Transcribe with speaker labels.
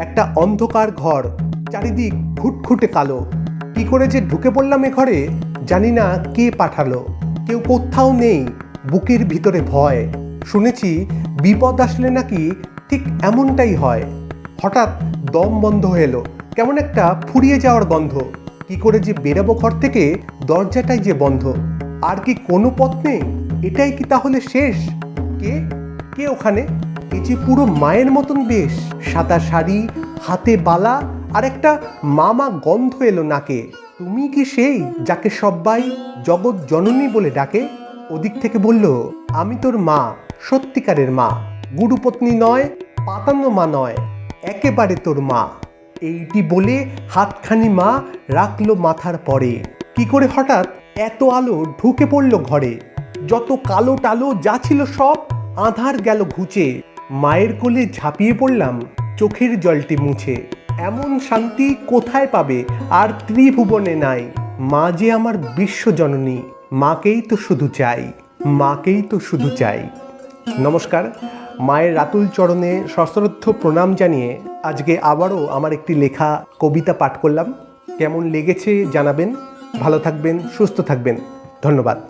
Speaker 1: একটা অন্ধকার ঘর, চারিদিক খুটখুটে কালো। কি করে যে ঢুকে পড়লাম এ ঘরে, জানি না কে পাঠালো। কেউ কোথাও নেই, বুকের ভিতরে ভয়। শুনেছি বিপদ আসলে নাকি ঠিক এমনটাই হয়। হঠাৎ দম বন্ধ এলো, কেমন একটা ফুরিয়ে যাওয়ার গন্ধ। কি করে যে বেরাবো ঘর থেকে, দরজাটাই যে বন্ধ। আর কি কোনো পথ নেই? এটাই কি তাহলে শেষ? কে? কে ওখানে? এই যে পুরো মায়ের মতন বেশ, সাদা শাড়ি, হাতে বালা, আর একটা মামা গন্ধ এলো নাকে। তুমি কি সেই যাকে সবাই জগৎ জননী বলে ডাকে? ওদিক থেকে বলল, আমি তোর মা, সত্যিকারের মা। গুরুপত্নী নয়, পাতানো মা নয়, একেবারে তোর মা। এইটি বলে হাতখানি মা রাখল মাথার পরে। কি করে হঠাৎ এত আলো ঢুকে পড়ল ঘরে? যত কালো টালো যা ছিল সব আধার গেল ঘুচে। মায়ের কোলে ঝাঁপিয়ে পড়লাম, চোখের জলটি মুছে। এমন শান্তি কোথায় পাবে? আর ত্রিভুবনে নাই। মা যে আমার বিশ্বজননী মাকেই তো শুধু চাই, মাকেই তো শুধু চাই। নমস্কার, মায়ের রাতুল চরণে সশ্রদ্ধ প্রণাম জানিয়ে আজকে আবারও আমার একটি লেখা, কবিতা পাঠ করলাম। কেমন লেগেছে জানাবেন। ভালো থাকবেন, সুস্থ থাকবেন। ধন্যবাদ।